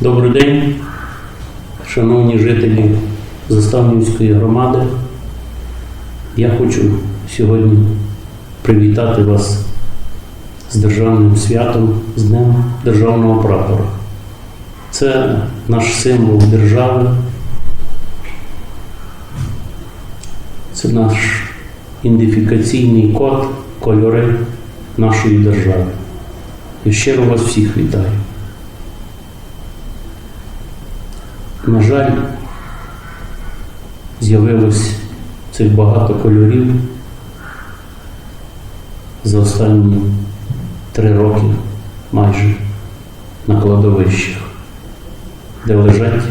Добрий день, шановні жителі Заставнівської громади. Я хочу сьогодні привітати вас з державним святом, з Днем Державного прапора. Це наш символ держави, це наш ідентифікаційний код, кольори нашої держави. І щиро вас всіх вітаю. На жаль, з'явилось цих багато кольорів за останні три роки майже на кладовищах, де лежать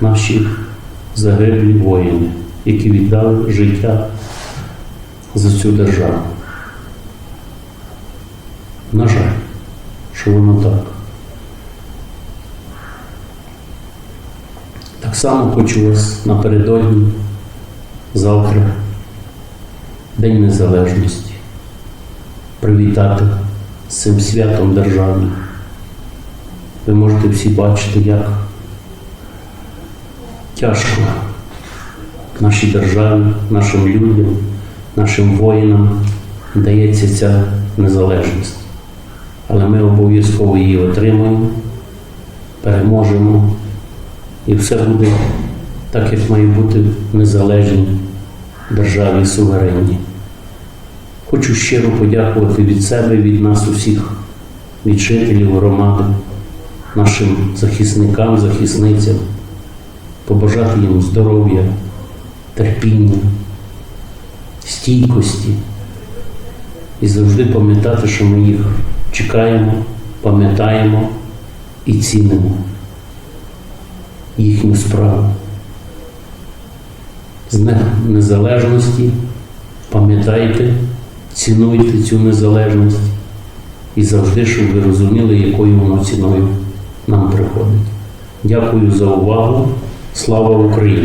наші загиблі воїни, які віддали життя за цю державу. На жаль, що воно так. Так само хочу вас напередодні, завтра, День Незалежності, привітати з цим святом державним. Ви можете всі бачити, як тяжко нашій державі, нашим людям, нашим воїнам дається ця незалежність. Але ми обов'язково її отримаємо, переможемо. І все буде так, як має бути в незалежній державі суверенній. Хочу щиро подякувати від себе, від нас усіх, від жителів громади, нашим захисникам, захисницям, побажати їм здоров'я, терпіння, стійкості і завжди пам'ятати, що ми їх чекаємо, пам'ятаємо і цінимо їхню справу. З незалежності пам'ятайте, цінуйте цю незалежність і завжди, щоб ви розуміли, якою воно ціною нам приходить. Дякую за увагу. Слава Україні!